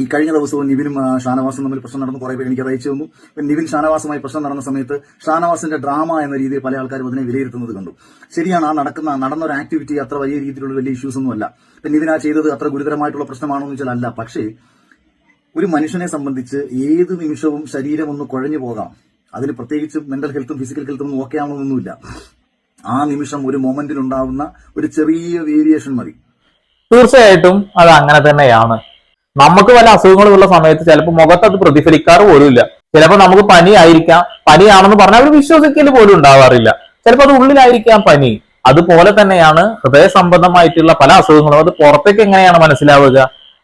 ഈ കഴിഞ്ഞ ദിവസവും നിവിനും ഷാനവാസും തമ്മിൽ പ്രശ്നം നടന്നു. കുറെ പേര് എനിക്ക് അറിയിച്ചു തന്നു. നിവിൻ ഷാനവാസുമായി പ്രശ്നം നടന്ന സമയത്ത് ഷാനവാസിന്റെ ഡ്രാമ എന്ന രീതിയിൽ പല ആൾക്കാരും അതിനെ വിലയിരുത്തുന്നത് കണ്ടു. ശരിയാണ് ആ നടക്കുന്ന നടന്ന ഒരു ആക്ടിവിറ്റി അത്ര വലിയ രീതിയിലുള്ള വലിയ ഇഷ്യൂസ് ഒന്നും അല്ല നിവിൻ ആ ചെയ്തത് അത്ര ഗുരുതരമായിട്ടുള്ള പ്രശ്നമാണോ എന്ന് വെച്ചാൽ അല്ല. പക്ഷേ ഒരു മനുഷ്യനെ സംബന്ധിച്ച് ഏത് നിമിഷവും ശരീരം ഒന്ന് കുഴഞ്ഞു പോകാം. അതിന് പ്രത്യേകിച്ച് മെന്റൽ ഹെൽത്തും ഫിസിക്കൽ ഹെൽത്തും ഒന്നും ഓക്കെ ആവണമെന്നൊന്നുമില്ല. ആ നിമിഷം ഒരു മൊമെന്റിൽ ഉണ്ടാവുന്ന ഒരു ചെറിയ വേരിയേഷൻ മതി. തീർച്ചയായിട്ടും അത് അങ്ങനെ തന്നെയാണ്. നമുക്ക് വല്ല അസുഖങ്ങളുള്ള സമയത്ത് ചിലപ്പോൾ മുഖത്ത് അത് പ്രതിഫലിക്കാറ് പോലുമില്ല. ചിലപ്പോൾ നമുക്ക് പനി ആയിരിക്കാം പനിയാണെന്ന് പറഞ്ഞാൽ അവർ വിശ്വസിക്കൽ പോലും ഉണ്ടാവാറില്ല. ചിലപ്പോൾ അത് ഉള്ളിലായിരിക്കാം പനി. അതുപോലെ തന്നെയാണ് ഹൃദയ സംബന്ധമായിട്ടുള്ള പല അസുഖങ്ങളും. അത് പുറത്തേക്ക് എങ്ങനെയാണ് മനസ്സിലാവുക?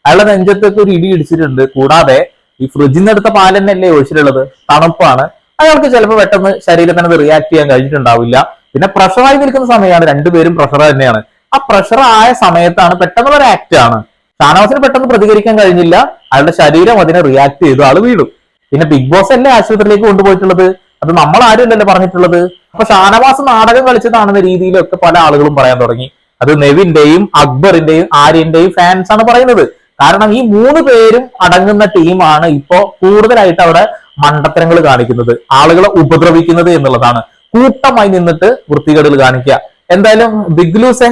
അയാളുടെ നെഞ്ചത്തേക്ക് ഒരു ഇടി ഇടിച്ചിട്ടുണ്ട്. കൂടാതെ ഈ ഫ്രിഡ്ജിൽ നിന്ന് എടുത്ത പാൽ തന്നെയല്ലേ ഒഴിച്ചിട്ടുള്ളത്? തണുപ്പാണ്. അയാൾക്ക് ചിലപ്പോൾ പെട്ടെന്ന് ശരീരത്തിന് അത് റിയാക്ട് ചെയ്യാൻ കഴിഞ്ഞിട്ടുണ്ടാവില്ല. പിന്നെ പ്രഷറായി നിൽക്കുന്ന സമയമാണ്. രണ്ടുപേരും പ്രഷർ തന്നെയാണ്. ആ പ്രഷർ ആയ സമയത്താണ് പെട്ടെന്ന് ഒരു ആക്ട് ആണ്. ഷാനവാസിന് പെട്ടെന്ന് പ്രതികരിക്കാൻ കഴിഞ്ഞില്ല. അയാളുടെ ശരീരം അതിനെ റിയാക്ട് ചെയ്തു. ആൾ വീണു. പിന്നെ ബിഗ് ബോസ് അല്ലേ ആശുപത്രിയിലേക്ക് കൊണ്ടുപോയിട്ടുള്ളത്? അത് നമ്മൾ ആരും അല്ലല്ലോ പറഞ്ഞിട്ടുള്ളത്? അപ്പൊ ഷാനവാസ് നാടകം കളിച്ചതാണെന്ന രീതിയിലൊക്കെ പല ആളുകളും പറയാൻ തുടങ്ങി. അത് നെവിന്റെയും അക്ബറിന്റെയും ആര്യന്റെയും ഫാൻസ് ആണ് പറയുന്നത്. കാരണം ഈ മൂന്ന് പേരും അടങ്ങുന്ന ടീമാണ് ഇപ്പോ കൂടുതലായിട്ട് അവിടെ മണ്ടത്തരങ്ങൾ കാണിക്കുന്നത്. ആളുകളെ ഉപദ്രവിക്കുന്നത് എന്നുള്ളതാണ്. കൂട്ടമായി നിന്നിട്ട് വൃത്തികേടുകൾ കാണിക്കുക. എന്തായാലും ബിഗ് ലൂസെ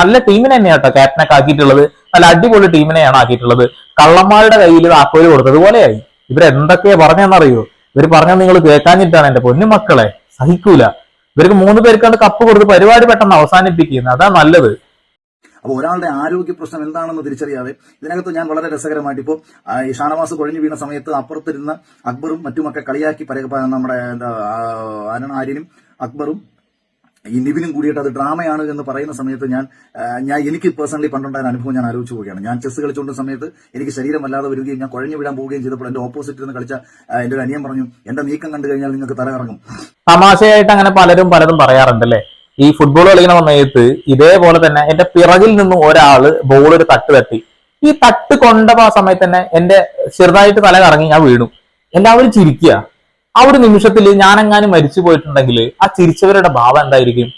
നല്ല ടീമിനെ തന്നെയാട്ടോ ക്യാപ്റ്റനൊക്കെ ആക്കിയിട്ടുള്ളത്. നല്ല അടിപൊളി ടീമിനെയാണ് ആക്കിയിട്ടുള്ളത്. കള്ളന്മാരുടെ കയ്യിൽ താക്കോൽ കൊടുത്തത് പോലെയായി. ഇവരെന്തൊക്കെയാ പറഞ്ഞെന്നറിയോ ഇവർ പറഞ്ഞത് നിങ്ങൾ കേൾക്കാഞ്ഞിട്ടാണ് എന്റെ പൊന്നു മക്കളെ. സഹിക്കൂല. ഇവർക്ക് മൂന്ന് പേർക്കാണ്ട് കപ്പ് കൊടുത്ത് പരിപാടി പെട്ടെന്ന് അവസാനിപ്പിക്കുന്നത് അതാ നല്ലത്. അപ്പോൾ ഒരാളുടെ ആരോഗ്യ പ്രശ്നം എന്താണെന്ന് തിരിച്ചറിയാതെ ഇതിനകത്ത് ഞാൻ വളരെ രസകരമായിട്ട് ഇപ്പോൾ ഈ ഷാനവാസ് കുഴഞ്ഞു വീണ സമയത്ത് അപ്പുറത്തിരുന്ന അക്ബറും മറ്റുമൊക്കെ കളിയാക്കി പരക നമ്മുടെ എന്താ ആര്യനും? അക്ബറും ഈ നിവിനും കൂടിയിട്ട് അത് ഡ്രാമയാണ് എന്ന് പറയുന്ന സമയത്ത് ഞാൻ ഞാൻ എനിക്ക് പേഴ്സണലി പണ്ടുണ്ടായ അനുഭവം ഞാൻ ആലോചിച്ച് പോവുകയാണ്. ഞാൻ ചെസ് കളിച്ചുകൊണ്ട സമയത്ത് എനിക്ക് ശരീരം വല്ലാതെ വരികയും ഞാൻ കുഴഞ്ഞു വിടാൻ പോവുകയും ചെയ്തപ്പോൾ എന്റെ ഓപ്പോസിറ്റ് നിന്ന് കളിച്ച എന്റെ ഒരു അനിയൻ പറഞ്ഞു എന്റെ നീക്കം കണ്ടു കഴിഞ്ഞാൽ നിങ്ങൾക്ക് തല തമാശയായിട്ട് അങ്ങനെ പലരും പലതും പറയാറുണ്ട് അല്ലേ? ഈ ഫുട്ബോൾ കളിക്കുന്ന സമയത്ത് ഇതേപോലെ തന്നെ എന്റെ പിറകിൽ നിന്നും ഒരാൾ ബോൾ ഒരു തട്ട് തട്ടി. ഈ തട്ട് കൊണ്ടപ്പോ ആ സമയത്ത് തന്നെ എന്റെ ചെറുതായിട്ട് തല കറങ്ങി ഞാൻ വീണു. എല്ലാവരും ചിരിക്കുക. ആ ഒരു നിമിഷത്തിൽ ഞാനെങ്ങാനും മരിച്ചു പോയിട്ടുണ്ടെങ്കിൽ ആ ചിരിച്ചവരുടെ ഭാവം എന്തായിരിക്കും?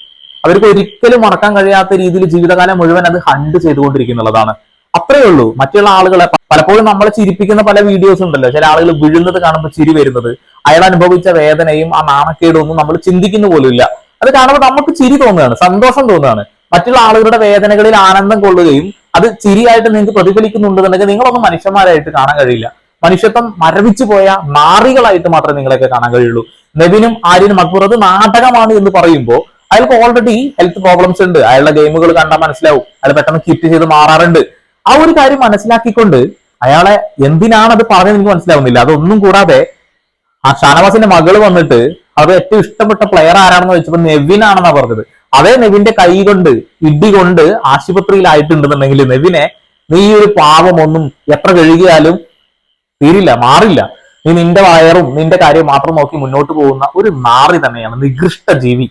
അവർക്ക് ഒരിക്കലും മറക്കാൻ കഴിയാത്ത രീതിയിൽ ജീവിതകാലം മുഴുവൻ അത് ഹണ്ട് ചെയ്തുകൊണ്ടിരിക്കുന്നുള്ളതാണ്. അത്രയേ ഉള്ളൂ. മറ്റുള്ള ആളുകളെ പലപ്പോഴും നമ്മളെ ചിരിപ്പിക്കുന്ന പല വീഡിയോസ് ഉണ്ടല്ലോ. ചില ആളുകൾ വീഴുന്നത് കാണുമ്പോൾ ചിരി വരുന്നത്. അയാൾ അനുഭവിച്ച വേദനയും ആ നാണക്കേടും ഒന്നും നമ്മൾ ചിന്തിക്കുന്ന പോലുമില്ല. അത് കാണുമ്പോൾ നമുക്ക് ചിരി തോന്നുകയാണ്. സന്തോഷം തോന്നുകയാണ്. മറ്റുള്ള ആളുകളുടെ വേദനകളിൽ ആനന്ദം കൊള്ളുകയും അത് ചിരിയായിട്ട് നിങ്ങൾക്ക് പ്രതിഫലിക്കുന്നുണ്ടെന്നുണ്ടെങ്കിൽ നിങ്ങളൊന്നും മനുഷ്യന്മാരായിട്ട് കാണാൻ കഴിയില്ല. മനുഷ്യത്വം മരവിച്ചു പോയ നാറികളായിട്ട് മാത്രമേ നിങ്ങളെയൊക്കെ കാണാൻ കഴിയുള്ളൂ. നെവിനും ആര്യനും അക്ബർ അത് നാടകമാണ് എന്ന് പറയുമ്പോൾ അയാൾക്ക് ഓൾറെഡി ഹെൽത്ത് പ്രോബ്ലംസ് ഉണ്ട്. അയാളുടെ ഗെയിമുകൾ കണ്ടാൽ മനസ്സിലാവും. അയാൾ പെട്ടെന്ന് കിറ്റ് ചെയ്ത് മാറാറുണ്ട്. ആ ഒരു കാര്യം മനസ്സിലാക്കിക്കൊണ്ട് അയാളെ എന്തിനാണ് അത് പറഞ്ഞത് എനിക്ക് മനസ്സിലാവുന്നില്ല. അതൊന്നും കൂടാതെ ആ ഷാനവാസിന്റെ മകൾ വന്നിട്ട് അവർ ഏറ്റവും ഇഷ്ടപ്പെട്ട പ്ലെയർ ആരാണെന്ന് വെച്ചപ്പോ നെവിൻ ആണെന്നാ പറഞ്ഞത്. അതേ നെവിന്റെ കൈ കൊണ്ട് ഇടി കൊണ്ട് ആശുപത്രിയിലായിട്ടുണ്ടെന്നുണ്ടെങ്കിൽ നെവിനെ നീ ഒരു പാവം ഒന്നും എത്ര കഴുകിയാലും തീരില്ല മാറില്ല. നീ നിന്റെ വയറും നിന്റെ കാര്യം മാത്രം നോക്കി മുന്നോട്ട് പോകുന്ന ഒരു നാറി തന്നെയാണ് നികൃഷ്ട ജീവി.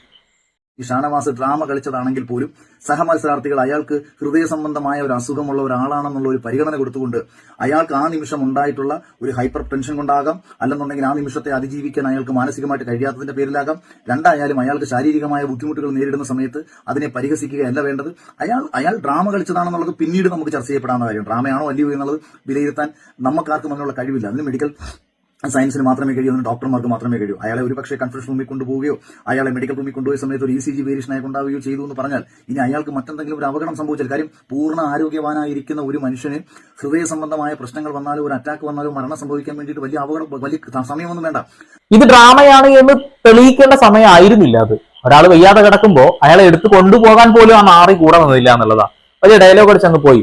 ഈ ഷാനവാസ് ഡ്രാമ കളിച്ചതാണെങ്കിൽ പോലും സഹമത്സരാർത്ഥികൾ അയാൾക്ക് ഹൃദയ സംബന്ധമായ ഒരു അസുഖമുള്ള ഒരാളാണെന്നുള്ള ഒരു പരിഗണന കൊടുത്തുകൊണ്ട് അയാൾക്ക് ആ നിമിഷം ഉണ്ടായിട്ടുള്ള ഒരു ഹൈപ്പർ ടെൻഷൻ കൊണ്ടാകാം. അല്ലെന്നുണ്ടെങ്കിൽ ആ നിമിഷത്തെ അതിജീവിക്കാൻ അയാൾക്ക് മാനസികമായിട്ട് കഴിയാത്തതിന്റെ പേരിലാകാം. രണ്ടായാലും അയാൾക്ക് ശാരീരികമായ ബുദ്ധിമുട്ടുകൾ നേരിടുന്ന സമയത്ത് അതിനെ പരിഹസിക്കുകയല്ല വേണ്ടത്. അയാൾ അയാൾ ഡ്രാമ കളിച്ചതാണെന്നുള്ളത് പിന്നീട് നമുക്ക് ചർച്ച ചെയ്യപ്പെടാവുന്ന കാര്യം ഡ്രാമയാണോ അല്ലയോ എന്നുള്ളത് വിലയിരുത്താൻ നമുക്കാർക്കും അതിനുള്ള കഴിവില്ല. അതിന് മെഡിക്കൽ സയൻസിന് മാത്രമേ കഴിയൂ ഡോക്ടർമാർക്ക് മാത്രമേ കഴിയൂ. അയാളെ ഒരുപക്ഷെ കൺഫ്യൂഷൻ റൂമിൽ കൊണ്ടുപോവുകയോ അയാളെ മെഡിക്കൽ റൂമിൽ കൊണ്ടുപോയ സമയത്ത് ഒരു ഇ സി ജി വേരിയേഷൻ ആയി കൊണ്ടാവുകയോ ചെയ്തു എന്ന് പറഞ്ഞാൽ ഇനി അയാൾക്ക് മറ്റെന്തെങ്കിലും ഒരു അപകടം സംഭവിച്ചാൽ കാര്യം പൂർണ ആരോഗ്യവാനായിരിക്കുന്ന ഒരു മനുഷ്യന് ഹൃദയ സംബന്ധമായ പ്രശ്നങ്ങൾ വന്നാലോ ഒരു അറ്റാക്ക് വന്നാലോ മരണം സംഭവിക്കാൻ വേണ്ടിയിട്ട് വലിയ അപകടം വലിയ സമയമൊന്നും വേണ്ട. ഇത് ഡ്രാമയാണ് എന്ന് തെളിയിക്കേണ്ട സമയമായിരുന്നില്ല അത്. ഒരാൾ വയ്യാതെ കിടക്കുമ്പോൾ അയാളെ എടുത്ത് കൊണ്ടുപോകാൻ പോലും ആ നാറി കൂടെ എന്നുള്ളതാ. വലിയ ഡയലോഗ് അടിച്ചങ്ങ് പോയി.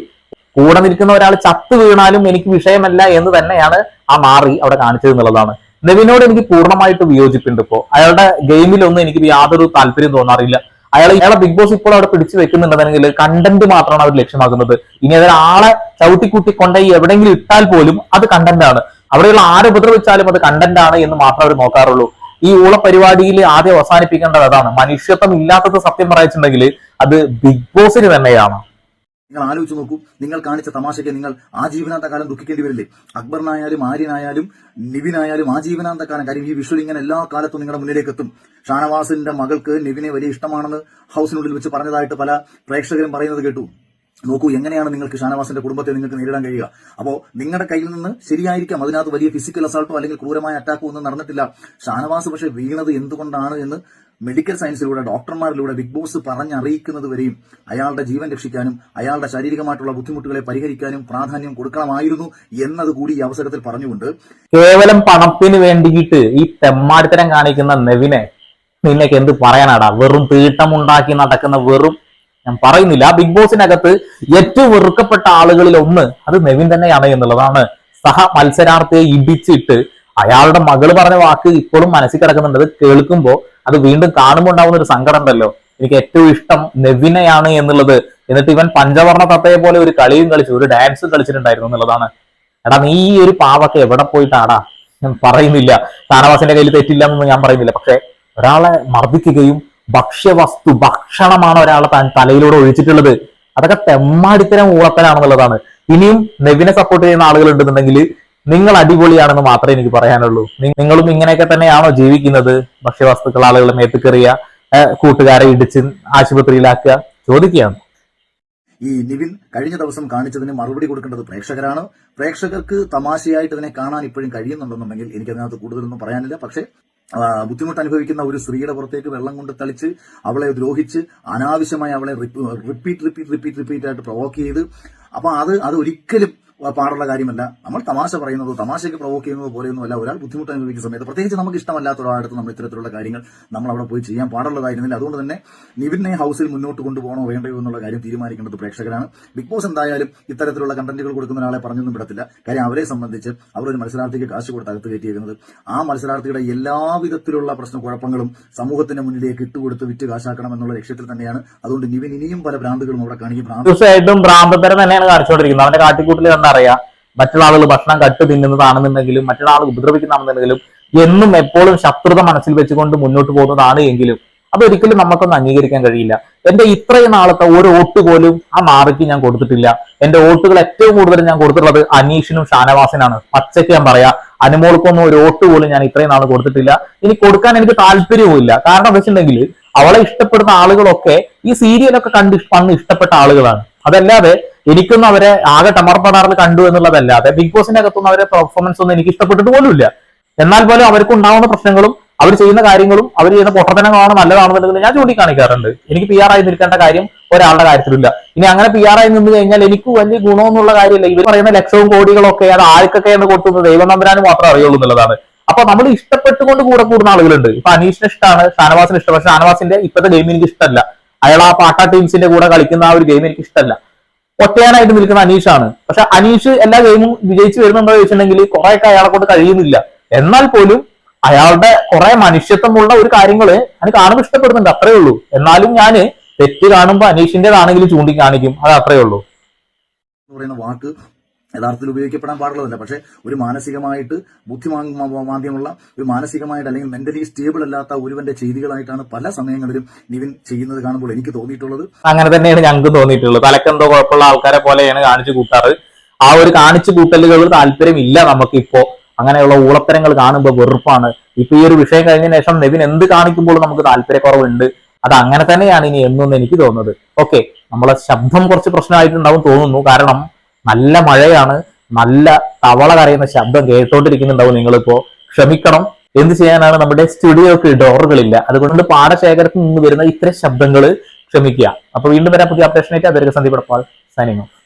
കൂടെ നിൽക്കുന്ന ഒരാൾ ചത്തു വീണാലും എനിക്ക് വിഷയമല്ല എന്ന് തന്നെയാണ് ആ മാറി അവിടെ കാണിച്ചത് എന്നുള്ളതാണ്. നെവിനോട് എനിക്ക് പൂർണമായിട്ട് വിയോജിപ്പുണ്ട് ഇപ്പോ. അയാളുടെ ഗെയിമിലൊന്നും എനിക്ക് യാതൊരു താല്പര്യം തോന്നാറില്ല. അയാൾ അയാളെ ബിഗ് ബോസ് ഇപ്പോൾ അവിടെ പിടിച്ചു വെക്കുന്നുണ്ടെങ്കിൽ കണ്ടന്റ് മാത്രമാണ് അവർ ലക്ഷ്യമാക്കുന്നത്. ഇനി അതിൽ ആളെ ചവിട്ടിക്കൂട്ടി കൊണ്ടുപോയി എവിടെയെങ്കിലും ഇട്ടാൽ പോലും അത് കണ്ടന്റ് ആണ്. അവിടെയുള്ള ആര് ഉപദ്രവിച്ചാലും അത് കണ്ടന്റ് ആണ് എന്ന് മാത്രം അവർ നോക്കാറുള്ളൂ. ഈ ഊള പരിപാടിയിൽ ആദ്യം അവസാനിപ്പിക്കേണ്ടത് അതാണ്. മനുഷ്യത്വം ഇല്ലാത്തത് സത്യം പറയിച്ചിട്ടുണ്ടെങ്കിൽ അത് ബിഗ് ബോസിന് തന്നെയാണ്. നിങ്ങൾ ആലോചിച്ച് നോക്കൂ. നിങ്ങൾ കാണിച്ച തമാശയ്ക്ക് നിങ്ങൾ ആജീവനാന്ത കാലം ദുഃഖിക്കേണ്ടി വരില്ലേ? അക്ബറിനായാലും ആര്യനായാലും നിവിനായാലും ആജീവനാന്ത കാലം കാര്യം ഈ വിഷ്വൽ ഇങ്ങനെ എല്ലാ കാലത്തും നിങ്ങളുടെ മുന്നിലേക്ക് എത്തും. ഷാനവാസിന്റെ മകൾക്ക് നിവിനെ വലിയ ഇഷ്ടമാണെന്ന് ഹൗസിനുള്ളിൽ വെച്ച് പറഞ്ഞതായിട്ട് പല പ്രേക്ഷകരും പറയുന്നത് കേട്ടു. നോക്കൂ എങ്ങനെയാണ് നിങ്ങൾക്ക് ഷാനവാസിന്റെ കുടുംബത്തെ നിങ്ങൾക്ക് നേരിടാൻ കഴിയുക? അപ്പോ നിങ്ങളുടെ കയ്യിൽ നിന്ന് ശരിയായിരിക്കാം. അതിനകത്ത് വലിയ ഫിസിക്കൽ അസാൾട്ടോ അല്ലെങ്കിൽ ക്രൂരമായ അറ്റാക്കോ ഒന്നും നടന്നിട്ടില്ല. ഷാനവാസ് പക്ഷെ വീണത് എന്തുകൊണ്ടാണ് എന്ന് മെഡിക്കൽ സയൻസിലൂടെ ഡോക്ടർമാരിലൂടെ ബിഗ് ബോസ് പറഞ്ഞറിയിക്കുന്നത് വരെയും അയാളുടെ ജീവൻ രക്ഷിക്കാനും അയാളുടെ ശാരീരികമായിട്ടുള്ള ബുദ്ധിമുട്ടുകളെ പരിഹരിക്കാനും പ്രാധാന്യം കൊടുക്കണമായിരുന്നു എന്നത് കൂടി ഈ അവസരത്തിൽ പറഞ്ഞുകൊണ്ട് കേവലം പണത്തിന് വേണ്ടിയിട്ട് ഈ തെമ്മാടിത്തരം കാണിക്കുന്ന നെവിനെ നിന്നേക്ക് എന്ത് പറയാനാടാ? വെറും തീട്ടമുണ്ടാക്കി നടക്കുന്ന വെറും ഞാൻ പറയുന്നില്ല. ബിഗ് ബോസിനകത്ത് ഏറ്റവും വെറുക്കപ്പെട്ട ആളുകളിൽ ഒന്ന് അത് നെവിൻ തന്നെയാണ് എന്നുള്ളതാണ്. സഹ മത്സരാർത്ഥിയെ ഇടിച്ചിട്ട് അയാളുടെ മകൾ പറഞ്ഞ വാക്ക് ഇപ്പോഴും മനസ്സിൽ കിടക്കുന്നുണ്ട്. കേൾക്കുമ്പോൾ കേൾക്കുമ്പോ അത് വീണ്ടും കാണുമ്പോൾ ഉണ്ടാവുന്ന ഒരു സങ്കടം ഉണ്ടല്ലോ. എനിക്ക് ഏറ്റവും ഇഷ്ടം നെവിനയാണ് എന്നുള്ളത്. എന്നിട്ട് ഇവൻ പഞ്ചവർണ തത്തയെ പോലെ ഒരു കളിയും കളിച്ചു ഒരു ഡാൻസും കളിച്ചിട്ടുണ്ടായിരുന്നു എന്നുള്ളതാണ്. എടാ നീ ഈ ഒരു പാവൊക്കെ എവിടെ പോയിട്ടാടാ? ഞാൻ പറയുന്നില്ല. ഷാനവാസിന്റെ കയ്യിൽ തെറ്റില്ല എന്നൊന്നും ഞാൻ പറയുന്നില്ല. പക്ഷെ ഒരാളെ മർദ്ദിക്കുകയും ഭക്ഷ്യവസ്തു ഭക്ഷണമാണ് ഒരാളെ താൻ തലയിലൂടെ ഒഴിച്ചിട്ടുള്ളത്. അതൊക്കെ തെമ്മാടിത്തരം ഊളത്തനാണെന്നുള്ളതാണ് ഇനിയും നെവിനെ സപ്പോർട്ട് ചെയ്യുന്ന ആളുകൾ ഉണ്ടെന്നുണ്ടെങ്കിൽ നിങ്ങൾ അടിപൊളിയാണെന്ന് മാത്രമേ എനിക്ക് പറയാനുള്ളൂ. നിങ്ങളും ഇങ്ങനെയൊക്കെ തന്നെയാണോ ജീവിക്കുന്നത്? ഭക്ഷ്യവസ്തുക്കൾ ആളുകളെ മേത്തുകെറിയ കൂട്ടുകാരെ ഇടിച്ച് ആശുപത്രിയിലാക്കുക? ചോദിക്കുകയാണ്. ഈ നിവിൻ കഴിഞ്ഞ ദിവസം കാണിച്ചതിന് മറുപടി കൊടുക്കേണ്ടത് പ്രേക്ഷകരാണ്. പ്രേക്ഷകർക്ക് തമാശയായിട്ട് ഇതിനെ കാണാൻ ഇപ്പോഴും കഴിയുന്നുണ്ടെന്നുണ്ടെങ്കിൽ എനിക്ക് അതിനകത്ത് കൂടുതലൊന്നും പറയാനില്ല. പക്ഷേ ബുദ്ധിമുട്ട് അനുഭവിക്കുന്ന ഒരു സ്ത്രീയുടെ പുറത്തേക്ക് വെള്ളം കൊണ്ട് തളിച്ച് അവളെ ദ്രോഹിച്ച് അനാവശ്യമായി അവളെ റിപ്പീറ്റ് റിപ്പീറ്റ് റിപ്പീറ്റ് റിപ്പീറ്റ് ആയിട്ട് പ്രൊവോക്ക് ചെയ്ത് അപ്പൊ അത് അത് ഒരിക്കലും പാടുള്ള കാര്യമല്ല. നമ്മൾ തമാശ പറയുന്നത് തമാശയ്ക്ക് പ്രൊവോക്ക് ചെയ്യുന്നത് പോലെയൊന്നുമല്ല. ഒരാൾ ബുദ്ധിമുട്ട് അനുഭവിക്കുന്ന സമയത്ത് പ്രത്യേകിച്ച് നമുക്ക് ഇഷ്ടമല്ലാത്ത ഒരാളടുത്ത് നമ്മൾ ഇത്തരത്തിലുള്ള കാര്യങ്ങൾ നമ്മൾ അവിടെ പോയി ചെയ്യാൻ പാടുള്ളതായിരുന്നില്ല. അതുകൊണ്ട് തന്നെ നിവിനെ ഹൗസിൽ മുന്നോട്ട് കൊണ്ടുപോകണോ വേണ്ടയോ എന്നുള്ള കാര്യം തീരുമാനിക്കേണ്ടത് പ്രേക്ഷകരാണ്. ബിഗ് ബോസ് എന്തായാലും ഇത്തരത്തിലുള്ള കണ്ടന്റുകൾ കൊടുക്കുന്ന ഒരാളെ പറഞ്ഞൊന്നും വിടത്തില്ല. കാര്യം അവരെ സംബന്ധിച്ച് അവരൊരു മത്സരാർത്ഥിക്ക് കാശ് കൊടുത്ത് അകത്ത് കയറ്റിയിരിക്കുന്നത് ആ മത്സരാർത്ഥിയുടെ എല്ലാവിധത്തിലുള്ള പ്രശ്ന കുഴപ്പങ്ങളും സമൂഹത്തിന്റെ മുന്നിലേക്ക് ഇട്ടുകൊടുത്ത് വിറ്റ് കാശാക്കണം എന്നുള്ള ലക്ഷ്യത്തിൽ തന്നെയാണ്. അതുകൊണ്ട് നിവിൻ ഇനിയും പല ഭ്രാന്തുകളും അവിടെ കാണിക്കും. തീർച്ചയായിട്ടും ഭ്രാന്തത്തരം തന്നെയാണ് കാണിച്ചുകൊണ്ടിരിക്കുന്നത്. അവന്റെ കാട്ടിക്കൂട്ടിൽ കണ്ടറിയാം മറ്റുള്ള ആളുകൾ ഭക്ഷണം കട്ട് തിന്നുന്നതാണെന്നുണ്ടെങ്കിലും മറ്റുള്ള ആൾ ഉപദ്രവിക്കുന്നതാണെന്നുണ്ടെങ്കിലും എന്നും എപ്പോഴും ശത്രുത മനസ്സിൽ വെച്ചുകൊണ്ട് മുന്നോട്ട് പോകുന്നതാണ് എങ്കിലും അതൊരിക്കലും നമുക്കൊന്നും അംഗീകരിക്കാൻ കഴിയില്ല. എന്റെ ഇത്രയും നാളത്തെ ഒരു വോട്ട് പോലും ആ മാറിക്ക് ഞാൻ കൊടുത്തിട്ടില്ല. എന്റെ വോട്ടുകൾ ഏറ്റവും കൂടുതൽ ഞാൻ കൊടുത്തിട്ടുള്ളത് അനീഷിനും ഷാനവാസിനാണ്. പച്ചയ്ക്ക് ഞാൻ പറയാ. അനുമോൾക്കൊന്നും ഒരു വോട്ട് പോലും ഞാൻ ഇത്രയും നാൾ കൊടുത്തിട്ടില്ല. ഇനി കൊടുക്കാൻ എനിക്ക് താല്പര്യവുമില്ല. കാരണം എന്താ വെച്ചിട്ടുണ്ടെങ്കിൽ അവളെ ഇഷ്ടപ്പെടുന്ന ആളുകളൊക്കെ ഈ സീരിയലൊക്കെ കണ്ട് പണ്ട് ഇഷ്ടപ്പെട്ട ആളുകളാണ്. അതല്ലാതെ എനിക്കൊന്നും അവരെ ആകെ ടമർപ്പടാറിൽ കണ്ടു എന്നുള്ളതല്ലാതെ ബിഗ് ബോസിന്റെ അകത്തൊന്നും അവരെ പെർഫോമൻസ് ഒന്നും എനിക്ക് ഇഷ്ടപ്പെട്ടിട്ട് പോലുമില്ല. എന്നാൽ പോലും അവർക്ക് ഉണ്ടാവുന്ന പ്രശ്നങ്ങളും അവർ ചെയ്യുന്ന കാര്യങ്ങളും അവർ ചെയ്യുന്ന പൊട്ടത്തനങ്ങളാണ് നല്ലതാണെന്നുണ്ടെങ്കിൽ ഞാൻ ചൂണ്ടിക്കാണിക്കാറുണ്ട്. എനിക്ക് പി ആർ ആയി നിൽക്കേണ്ട കാര്യം ഒരാളുടെ കാര്യത്തിലില്ല. ഇനി അങ്ങനെ പി ആർ ആയി നിന്ന് കഴിഞ്ഞാൽ എനിക്ക് വലിയ ഗുണമെന്നുള്ള കാര്യമില്ല. ഇവർ പറയുന്ന ലക്ഷവും കോടികളൊക്കെ അത് ആർക്കൊക്കെ എന്ന് കൊടുക്കുന്നത് ദൈവം നമ്പരാനും മാത്രമേ അറിയുള്ളൂ എന്നുള്ളതാണ്. അപ്പൊ നമ്മൾ ഇഷ്ടപ്പെട്ടുകൊണ്ട് കൂടെ കൂടുന്ന ആളുകളുണ്ട്. ഇപ്പൊ അനീഷിന് ഇഷ്ടമാണ് ഷാനവാസിന് ഇഷ്ടം. പക്ഷെ ഷാനവാസിന്റെ ഇപ്പോഴത്തെ ഗെയിം എനിക്ക് ഇഷ്ടമല്ല അയാൾ ആ പാട്ട ടീംസിന്റെ കൂടെ കളിക്കുന്ന ആ ഒരു ഗെയിം എനിക്ക് ഇഷ്ടമല്ല ഒറ്റയാനായിട്ട് നിൽക്കുന്ന അനീഷാണ്. പക്ഷെ അനീഷ് എല്ലാ ഗെയിമും വിജയിച്ചു വരുന്നുണ്ടോ ചോദിച്ചിട്ടുണ്ടെങ്കിൽ കുറെയൊക്കെ അയാളെ കൊണ്ട് കഴിയുന്നില്ല. എന്നാൽ പോലും അയാളുടെ കുറെ മനുഷ്യത്വമുള്ള ഒരു കാര്യങ്ങൾ എനിക്ക് കാണുമ്പോൾ ഇഷ്ടപ്പെടുന്നുണ്ട് അത്രേ ഉള്ളൂ. എന്നാലും ഞാൻ തെറ്റ് കാണുമ്പോൾ അനീഷിന്റേതാണെങ്കിൽ ചൂണ്ടിക്കാണിക്കും. അത് അത്രേ ഉള്ളൂ. പറയുന്ന വാക്ക് യഥാർത്ഥത്തിൽ ഉപയോഗിക്കപ്പെടാൻ പാടുള്ളതല്ല. പക്ഷേ ഒരു മാനസികമായിട്ട് ബുദ്ധിമാന്ദ്യമുള്ള ഒരു മാനസികമായിട്ട് അല്ലെങ്കിൽ മെന്റലി സ്റ്റേബിൾ അല്ലാത്ത ഒരുവന്റെ ചെയ്തികളായിട്ടാണ് പല സമയങ്ങളിലും നിവിൻ ചെയ്യുന്നത് കാണുമ്പോൾ എനിക്ക് തോന്നിയിട്ടുള്ളത്. അങ്ങനെ തന്നെയാണ് ഞങ്ങൾക്ക് തോന്നിയിട്ടുള്ളത്. തലക്കെന്തോ കുഴപ്പമുള്ള ആൾക്കാരെ പോലെയാണ് കാണിച്ചു കൂട്ടാറ്. ആ ഒരു കാണിച്ചു കൂട്ടലുകൾ താല്പര്യമില്ല നമുക്കിപ്പോ. അങ്ങനെയുള്ള ഊളത്തരങ്ങൾ കാണുമ്പോൾ വെറുപ്പാണ്. ഇപ്പൊ ഈ ഒരു വിഷയം കഴിഞ്ഞ ശേഷം നെവിൻ എന്ത് കാണിക്കുമ്പോൾ നമുക്ക് താല്പര്യക്കുറവുണ്ട്. അത് അങ്ങനെ തന്നെയാണ് ഇനി എന്നൊന്ന് എനിക്ക് തോന്നുന്നത്. ഓക്കെ. നമ്മളെ ശബ്ദം കുറച്ച് പ്രശ്നമായിട്ടുണ്ടാവും തോന്നുന്നു. കാരണം നല്ല മഴയാണ് നല്ല തവള കരയുന്ന ശബ്ദം കേട്ടോണ്ടിരിക്കുന്നുണ്ടാവും നിങ്ങളിപ്പോ. ക്ഷമിക്കണം. എന്ത് ചെയ്യാനാണ് നമ്മുടെ സ്റ്റുഡിയോക്ക് ഡോറുകളില്ല അതുകൊണ്ട് പാടശേഖരത്തിൽ നിന്ന് വരുന്ന ഇത്തരം ശബ്ദങ്ങൾ ക്ഷമിക്കുക. അപ്പൊ വീണ്ടും വരാൻ പുതിയ അപ്ഡേഷനായിട്ട് അതൊരു സന്ദീപ് സൈനിങ് ഓഫ്